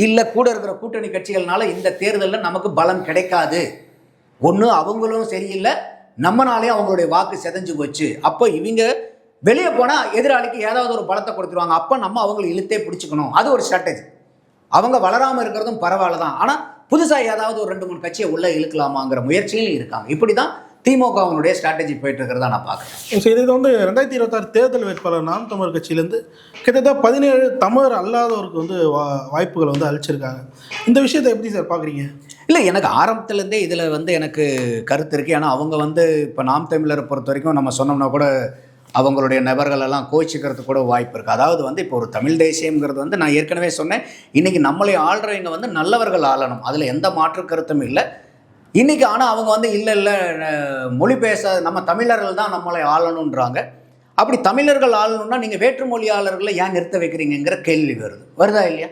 Speaker 1: இல்லை கூட இருக்கிற கூட்டணி கட்சிகள்னால இந்த தேர்தலில் நமக்கு பலம் கிடைக்காது. ஒன்று அவங்களும் சரியில்லை. நம்மனாலேயும் அவங்களுடைய வாக்கு செதஞ்சு போச்சு. அப்போ இவங்க வெளியே போனால் எதிராளிக்கு ஏதாவது ஒரு பலத்தை கொடுத்துருவாங்க. அப்போ நம்ம அவங்களை இழுத்தே பிடிச்சிக்கணும். அது ஒரு ஸ்ட்ராட்டஜி அவங்க வளராமல் இருக்கிறதும் பரவாயில்ல தான் ஆனால் புதுசாக ஏதாவது ஒரு ரெண்டு மூணு கட்சியை உள்ளே இழுக்கலாமாங்கிற முயற்சியிலும் இருக்காங்க. இப்படி தான் திமுகவினுடைய ஸ்ட்ராட்டஜி போயிட்டு இருக்கிறதா நான் பார்க்குறேன்.
Speaker 2: சரி இது வந்து ரெண்டாயிரத்தி இருபத்தாறு தேர்தல் வேட்பாளர் நாம் தமிழர் கட்சியிலேருந்து கிட்டத்தட்ட பதினேழு தமிழர் அல்லாதவருக்கு வந்து வா வாய்ப்புகளை வந்து அளிச்சிருக்காங்க. இந்த விஷயத்தை எப்படி சார் பார்க்குறீங்க?
Speaker 1: இல்லை எனக்கு ஆரம்பத்துலேருந்தே இதில் வந்து எனக்கு கருத்து இருக்குது ஏன்னா அவங்க வந்து இப்போ நாம் தமிழரை பொறுத்த வரைக்கும் நம்ம சொன்னோம்னா கூட அவங்களுடைய நபர்கள் எல்லாம் கோச்சிக்கிறதுக்கு கூட வாய்ப்பு இருக்குது அதாவது வந்து இப்போ ஒரு தமிழ் தேசியம்ங்கிறது வந்து நான் ஏற்கனவே சொன்னேன். இன்றைக்கி நம்மளை ஆள்றவங்க வந்து நல்லவர்கள் ஆளணும். அதில் எந்த மாற்று கருத்தும் இல்லை. இன்றைக்கி ஆனால் அவங்க வந்து இல்லை இல்லை மொழி பேச நம்ம தமிழர்கள் தான் நம்மளை ஆளணுன்றாங்க அப்படி தமிழர்கள் ஆளணும்னா நீங்கள் வேற்று மொழியாளர்களை ஏன் நிறுத்த வைக்கிறீங்கங்கிற கேள்வி வருது. வருதா இல்லையா?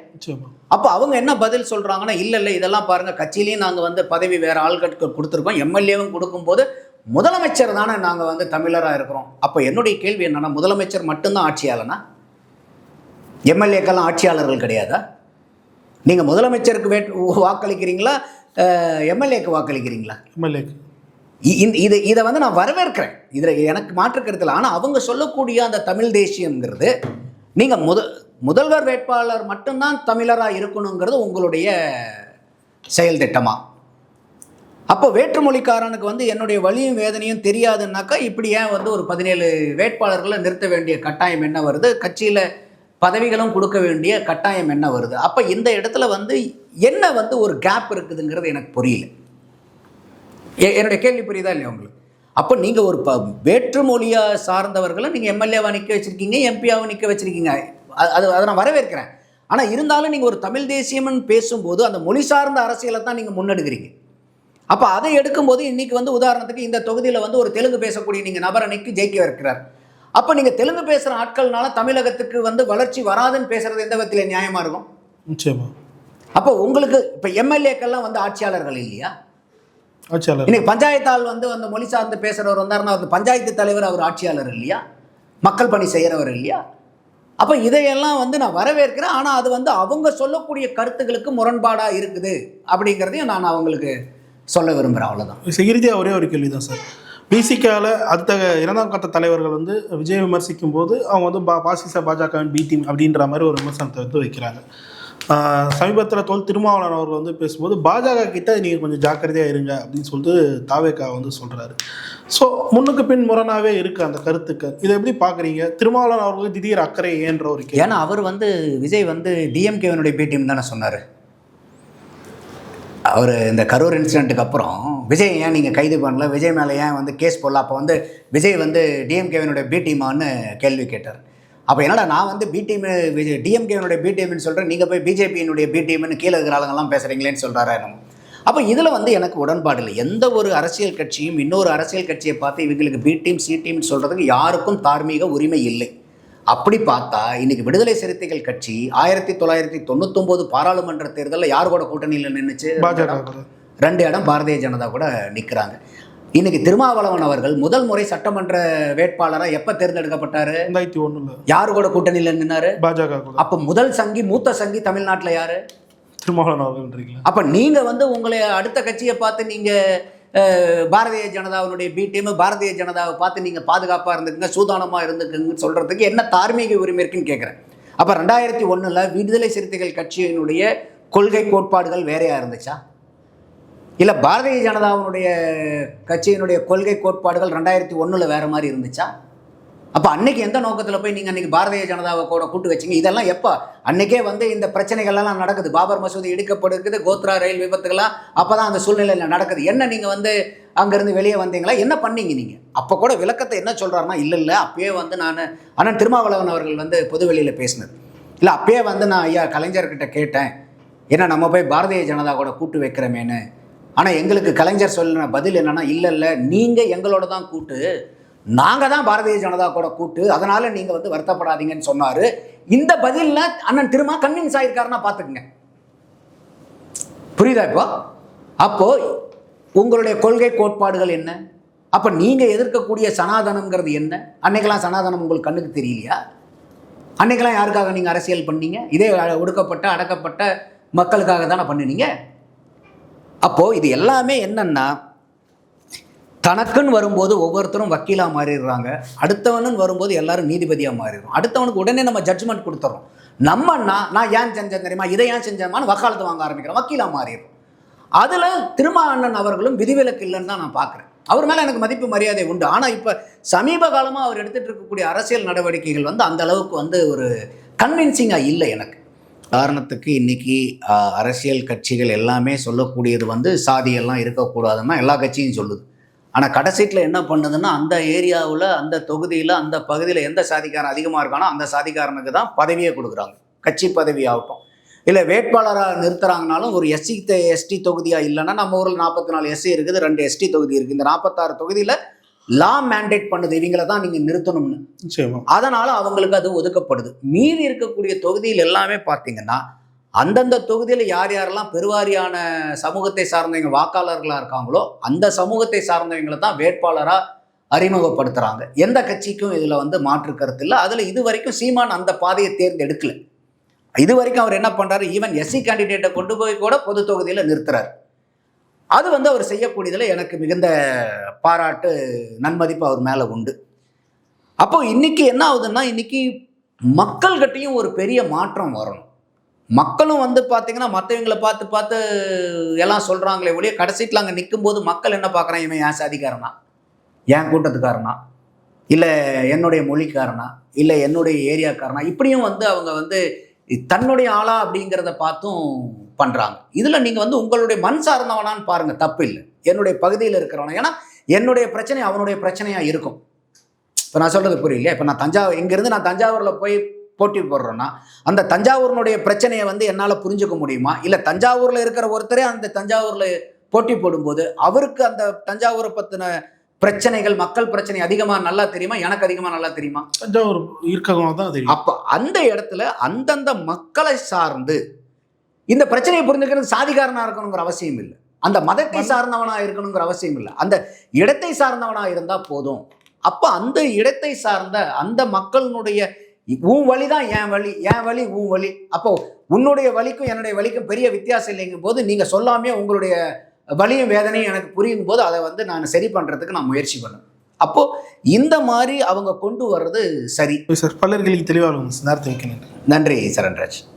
Speaker 1: அப்போ அவங்க என்ன பதில் சொல்கிறாங்கன்னா இல்லை இல்லை இதெல்லாம் பாருங்கள் கட்சியிலையும் நாங்கள் வந்து பதவி வேறு ஆள்களுக்கு கொடுத்துருக்கோம். எம்எல்ஏவும் கொடுக்கும்போது முதலமைச்சர் தானே நாங்கள் வந்து தமிழராக இருக்கிறோம். அப்போ என்னுடைய கேள்வி என்னன்னா முதலமைச்சர் மட்டும்தான் ஆட்சியாளனா? எம்எல்ஏக்கெல்லாம் ஆட்சியாளர்கள் கிடையாதா? நீங்கள் முதலமைச்சருக்கு வேட் வாக்களிக்கிறீங்களா? எம்எல்ஏக்கு வாக்களிக்கிறீங்களா?
Speaker 2: எம்எல்ஏக்கு.
Speaker 1: இது இதை வந்து நான் வரவேற்கிறேன். இதில் எனக்கு மாற்று கருத்தில் ஆனால் அவங்க சொல்லக்கூடிய அந்த தமிழ் தேசியம்ங்கிறது நீங்கள் முத முதல்வர் வேட்பாளர் மட்டும்தான் தமிழராக இருக்கணுங்கிறது உங்களுடைய செயல் திட்டமா? அப்போ வேற்றுமொழிக்காரனுக்கு வந்து என்னுடைய வலியும் வேதனையும் தெரியாதுன்னாக்கா இப்படி ஏன் வந்து ஒரு பதினேழு வேட்பாளர்களை நிறுத்த வேண்டிய கட்டாயம் என்ன வருது? கட்சியில் பதவிகளும் கொடுக்க வேண்டிய கட்டாயம் என்ன வருது? அப்போ இந்த இடத்துல வந்து என்ன வந்து ஒரு கேப் இருக்குதுங்கிறது எனக்கு புரியல. என்னுடைய கேள்வி புரியுதா இல்லையா உங்களுக்கு? அப்போ நீங்கள் ஒரு ப வேற்றுமொழியாக சார்ந்தவர்களை நீங்கள் எம்எல்ஏவாக நிற்க வச்சுருக்கீங்க எம்பியாவை நிற்க வச்சுருக்கீங்க. அது அதை நான் வரவேற்கிறேன். ஆனால் இருந்தாலும் நீங்கள் ஒரு தமிழ் தேசியம்னு பேசும்போது அந்த மொழி சார்ந்த அரசியலை தான் நீங்கள் முன்னெடுக்கிறீங்க. அப்போ அதை எடுக்கும்போது இன்னைக்கு வந்து உதாரணத்துக்கு இந்த தொகுதியில் வந்து ஒரு தெலுங்கு பேசக்கூடிய நீங்கள் நபரை நிற்கி ஜெயிக்க வைக்கிறார் அப்போ நீங்கள் தெலுங்கு பேசுகிற ஆட்கள்னால தமிழகத்துக்கு வந்து வளர்ச்சி வராதுன்னு பேசுறது எந்த விதத்தில் நியாயமாக இருக்கும்?
Speaker 2: நிச்சயமா.
Speaker 1: அப்போ உங்களுக்கு இப்போ எம்எல்ஏக்கெல்லாம் வந்து ஆட்சியாளர்கள் இல்லையா?
Speaker 2: ஆட்சியாளர்
Speaker 1: இன்னைக்கு பஞ்சாயத்தால் வந்து அந்த மொழி சார்ந்து பேசுகிறவர் வந்தாருன்னா அந்த பஞ்சாயத்து தலைவர் அவர் ஆட்சியாளர் இல்லையா? மக்கள் பணி செய்கிறவர் இல்லையா? அப்போ இதையெல்லாம் வந்து நான் வரவேற்கிறேன். ஆனால் அது வந்து அவங்க சொல்லக்கூடிய கருத்துக்களுக்கு முரண்பாடாக இருக்குது அப்படிங்கிறதையும் நான் அவங்களுக்கு சொல்ல விரும்புகிறேன் அவ்வளோதான்
Speaker 2: இறுதியாக ஒரே ஒரு கேள்வி தான் சார் பிசிகாவில் அடுத்த இரண்டாம் கட்ட தலைவர்கள் வந்து விஜய் விமர்சிக்கும் போது அவங்க வந்து பா பாசிச பாஜகவின் பி டீம் அப்படின்ற மாதிரி ஒரு விமர்சனத்தை வந்து வைக்கிறாங்க. சமீபத்தில் தோல் திருமாவளவன் அவர்கள் வந்து பேசும்போது பாஜக கிட்ட நீங்கள் கொஞ்சம் ஜாக்கிரதையாக இருங்க அப்படின்னு சொல்லிட்டு தாவேக்கா வந்து சொல்கிறாரு ஸோ முன்னுக்கு பின் முரணாகவே இருக்குது அந்த கருத்துக்கள். இதை எப்படி பார்க்குறீங்க திருமாவளவன் அவர்களுக்கு திடீர் அக்கறை ஏன்ற ஒரு
Speaker 1: ஏன்னா அவர் வந்து விஜய் வந்து டிஎம்கேவனுடைய பேட்டியும் தானே சொன்னார். அவர் இந்த கரூர் இன்சிடெண்ட்டுக்கு அப்புறம் விஜய் ஏன் நீங்கள் கைது பண்ணல? விஜய் மேலே ஏன் வந்து கேஸ் போடல? அப்போ வந்து விஜய் வந்து டிஎம்கேவினுடைய பி டீமான்னு கேள்வி கேட்டார். அப்போ என்னடா நான் வந்து பி டீம் விஜய் டிஎம்கேவினுடைய பி டீம்னு சொல்கிறேன் நீங்கள் போய் பிஜேபியினுடைய பி டீம்னு கீழே இருக்கிற ஆளுங்கெல்லாம் பேசுகிறீங்களேன்னு சொல்கிறாரு நம்ம அப்போ இதில் வந்து எனக்கு உடன்பாடு இல்லை. எந்த ஒரு அரசியல் கட்சியும் இன்னொரு அரசியல் கட்சியை பார்த்து இவங்களுக்கு பி டீம் சி டீம்னு சொல்கிறதுக்கு யாருக்கும் தார்மீக உரிமை இல்லை. அப்படி பார்த்தா இன்னைக்கு விடுதலை சிறுத்தைகள் கட்சி ஆயிரத்தி தொள்ளாயிரத்தி தொண்ணூத்தொம்போது பாராளுமன்ற தேர்தலில் யார் கூட கூட்டணியில் நின்றுச்சு ரெண்டு இடம். பாரதிய ஜனதா கூட நிற்கிறாங்க இன்னைக்கு திருமாவளவன் அவர்கள் முதல் முறை சட்டமன்ற வேட்பாளராக எப்போ தேர்ந்தெடுக்கப்பட்டாரு?
Speaker 2: ரெண்டாயிரத்தி ஒன்றில்
Speaker 1: யார் கூட கூட்டணியில் நின்னாரு?
Speaker 2: பாஜக
Speaker 1: அப்போ முதல் சங்கி மூத்த சங்கி தமிழ்நாட்டில் யாரு?
Speaker 2: திருமாவளவன் அவர்கள்ன்றீங்களா
Speaker 1: அப்போ நீங்கள் வந்து உங்களை அடுத்த கட்சியை பார்த்து நீங்கள் பாரதிய ஜனதாவினுடைய பி டீம் பாரதிய ஜனதாவை பார்த்து நீங்கள் பாதுகாப்பாக இருந்துக்குங்க சூதானமாக இருந்துக்குங்கன்னு சொல்கிறதுக்கு என்ன தார்மீக உரிமை இருக்குன்னு கேட்குறேன் அப்போ ரெண்டாயிரத்தி ஒன்றில் விடுதலை சிறுத்தைகள் கட்சியினுடைய கொள்கை கோட்பாடுகள் வேறையாக இருந்துச்சா? இல்லை பாரதிய ஜனதாவினுடைய கட்சியினுடைய கொள்கை கோட்பாடுகள் ரெண்டாயிரத்தி ஒன்றில் வேறு மாதிரி இருந்துச்சா? அப்போ அன்னைக்கு எந்த நோக்கத்தில் போய் நீங்கள் அன்னைக்கு பாரதிய ஜனதாவை கூட கூட்டு வச்சீங்க? இதெல்லாம் எப்போ? அன்னைக்கே வந்து இந்த பிரச்சனைகள்லாம் நடக்குது. பாபர் மசூதி இடிக்கப்படுக்குது கோத்ரா ரயில் விபத்துகள்லாம் அப்போ தான் அந்த சூழ்நிலையில் நடக்குது. என்ன நீங்கள் வந்து அங்கேருந்து வெளியே வந்தீங்களா? என்ன பண்ணீங்க நீங்கள் அப்போ கூட விளக்கத்தை என்ன சொல்கிறாருன்னா இல்லை இல்லை அப்பயே வந்து நான் ஆனால் திருமாவளவன் அவர்கள் வந்து பொதுவெளியில் பேசினது இல்லை அப்பயே வந்து நான் ஐயா கலைஞர்கிட்ட கேட்டேன். ஏன்னா நம்ம போய் பாரதிய ஜனதா கூட கூட்டு வைக்கிறோமேன்னு? ஆனால் எங்களுக்கு கலைஞர் சொல்லின பதில் என்னென்னா இல்லை இல்லை நீங்கள் எங்களோட தான் கூட்டு. நாங்கள் தான் பாரதிய ஜனதா கூட கூட்டு அதனால நீங்கள் வந்து வருத்தப்படாதீங்கன்னு சொன்னார். இந்த பதிலில் அண்ணன் திருமா கன்வின்ஸ் ஆகிருக்காருன்னா பார்த்துக்குங்க புரியுதா இப்போ? அப்போ உங்களுடைய கொள்கை கோட்பாடுகள் என்ன? அப்போ நீங்கள் எதிர்க்கக்கூடிய சனாதனம்ங்கிறது என்ன? அன்னைக்கெல்லாம் சனாதனம் உங்களுக்கு கண்ணுக்கு தெரியலையா? அன்னைக்கெல்லாம் யாருக்காக நீங்கள் அரசியல் பண்ணீங்க? இதே ஒடுக்கப்பட்ட அடக்கப்பட்ட மக்களுக்காக தானே பண்ணினீங்க? அப்போது இது எல்லாமே என்னன்னா தனக்குன்னு வரும்போது ஒவ்வொருத்தரும் வக்கீலாக மாறிடுறாங்க. அடுத்தவனுன்னு வரும்போது எல்லாரும் நீதிபதியாக மாறிடும் அடுத்தவனுக்கு உடனே நம்ம ஜட்ஜ்மெண்ட் கொடுத்துறோம். நம்மன்னா நான் ஏன் செஞ்சேன் தெரியுமா? இதை ஏன் செஞ்சேமான்னு வக்காலத்து வாங்க ஆரம்பிக்கிறோம். வக்கீலாக மாறிடும் அதில் திருமா அண்ணன் அவர்களும் விதிவிலக்கு இல்லைன்னு தான் நான் பார்க்குறேன். அவர் மேலே எனக்கு மதிப்பு மரியாதை உண்டு. ஆனால் இப்போ சமீப காலமாக அவர் எடுத்துகிட்டு இருக்கக்கூடிய அரசியல் நடவடிக்கைகள் வந்து அந்த அளவுக்கு வந்து ஒரு கன்வின்சிங்காக இல்லை எனக்கு. காரணத்துக்கு இன்றைக்கி அரசியல் கட்சிகள் எல்லாமே சொல்லக்கூடியது வந்து சாதியெல்லாம் இருக்கக்கூடாதுன்னா எல்லா கட்சியும் சொல்லுது. ஆனால் கடைசீட்டில் என்ன பண்ணுதுன்னா அந்த ஏரியாவில் அந்த தொகுதியில் அந்த பகுதியில் எந்த சாதிக்காரன் அதிகமாக இருக்கானோ அந்த சாதிக்காரனுக்கு தான் பதவியே கொடுக்குறாங்க. கட்சி பதவி ஆகட்டும். இல்லை வேட்பாளராக நிறுத்துறாங்கனாலும் ஒரு எஸ்சி எஸ்டி தொகுதியாக இல்லைன்னா நம்ம ஊரில் நாற்பத்தி நாலு எஸ்சி இருக்குது ரெண்டு எஸ்டி தொகுதி இருக்குது இந்த நாற்பத்தாறு தொகுதியில் லா மேண்டேட் பண்ணுது. இவங்கள தான் நீங்கள் நிறுத்தணும்னு. அதனால அவங்களுக்கு அது ஒதுக்கப்படுது. மீதி இருக்கக்கூடிய தொகுதியில் எல்லாமே பார்த்தீங்கன்னா அந்தந்த தொகுதியில் யார் யாரெல்லாம் பெருவாரியான சமூகத்தை சார்ந்தவங்க வாக்காளர்களாக இருக்காங்களோ அந்த சமூகத்தை சார்ந்தவங்களை தான் வேட்பாளராக அறிமுகப்படுத்துகிறாங்க எந்த கட்சிக்கும் இதில் வந்து மாற்று கருத்து இல்லை. அதில் இது வரைக்கும் சீமான் அந்த பாதையை தேர்ந்தெடுக்கல. இது வரைக்கும் அவர் என்ன பண்ணுறாரு ஈவன் எஸ்சி கேண்டிடேட்டை கொண்டு போய் கூட பொது தொகுதியில் நிறுத்துறாரு. அது வந்து அவர் செய்யக்கூடியதில் எனக்கு மிகுந்த பாராட்டு நன்மதிப்பு அவர் மேலே உண்டு. அப்போ இன்னைக்கு என்ன ஆகுதுன்னா இன்னைக்கு மக்கள்கிட்டையும் ஒரு பெரிய மாற்றம் வரணும். மக்களும் வந்து பார்த்தீங்கன்னா மற்றவங்களை பார்த்து பார்த்து எல்லாம் சொல்கிறாங்களே ஒழிய கடைசிட்டில் அங்கே நிற்கும்போது மக்கள் என்ன பார்க்குறான் இவன் என் சாதிக்காரனா? என் கூட்டத்துக்காரனா? இல்லை என்னுடைய மொழிக்காரனா? இல்லை என்னுடைய ஏரியாக்காரனா? இப்படியும் வந்து அவங்க வந்து தன்னுடைய ஆளா அப்படிங்கிறத பார்த்தும் பண்ணுறாங்க இதில் நீங்கள் வந்து உங்களுடைய மண் சார்ந்தவனான்னு பாருங்கள் தப்பு இல்லை. என்னுடைய பகுதியில் இருக்கிறவனா? ஏன்னா என்னுடைய பிரச்சனை அவனுடைய பிரச்சனையாக இருக்கும். இப்போ நான் சொல்கிறது புரியல இப்போ நான் தஞ்சாவூர் இங்கேருந்து நான் தஞ்சாவூரில் போய் போட்டி போடுறேன்னா அந்த தஞ்சாவூரினுடைய பிரச்சனையை வந்து என்னால் புரிஞ்சுக்க முடியுமா? இல்லை தஞ்சாவூரில் இருக்கிற ஒருத்தரே அந்த தஞ்சாவூரில் போட்டி போடும்போது அவருக்கு அந்த தஞ்சாவூரை பற்றின பிரச்சனைகள் மக்கள் பிரச்சனை அதிகமாக நல்லா தெரியுமா? எனக்கு அதிகமாக நல்லா தெரியுமா?
Speaker 2: தஞ்சாவூர் இருக்கவங்க தான் தெரியும்.
Speaker 1: அப்போ அந்த இடத்துல அந்தந்த மக்களை சார்ந்து இந்த பிரச்சனையை புரிஞ்சுக்கிறது சாதிகாரனா இருக்கணுங்கிற அவசியம் இல்லை. அந்த மதத்தை சார்ந்தவனா இருக்கணுங்கிற அவசியம் இல்லை. அந்த இடத்தை சார்ந்தவனா இருந்தா போதும். அப்போ அந்த இடத்தை சார்ந்த அந்த மக்களினுடைய உன் வழி தான் என் வழி என் வழி உன் வழி. அப்போ உன்னுடைய வலிக்கும் என்னுடைய வலிக்கும் பெரிய வித்தியாசம் இல்லைங்கும் போது நீங்க சொல்லாமே உங்களுடைய வலியும் வேதனையும் எனக்கு புரியும் போது அதை வந்து நான் சரி பண்றதுக்கு நான் முயற்சி பண்ணுவேன் அப்போ இந்த மாதிரி அவங்க கொண்டு வர்றது சரி.
Speaker 2: சார் பல்லர்களுக்கு தெளிவாக நேரத்தை
Speaker 1: நன்றி சரண்ராஜ்.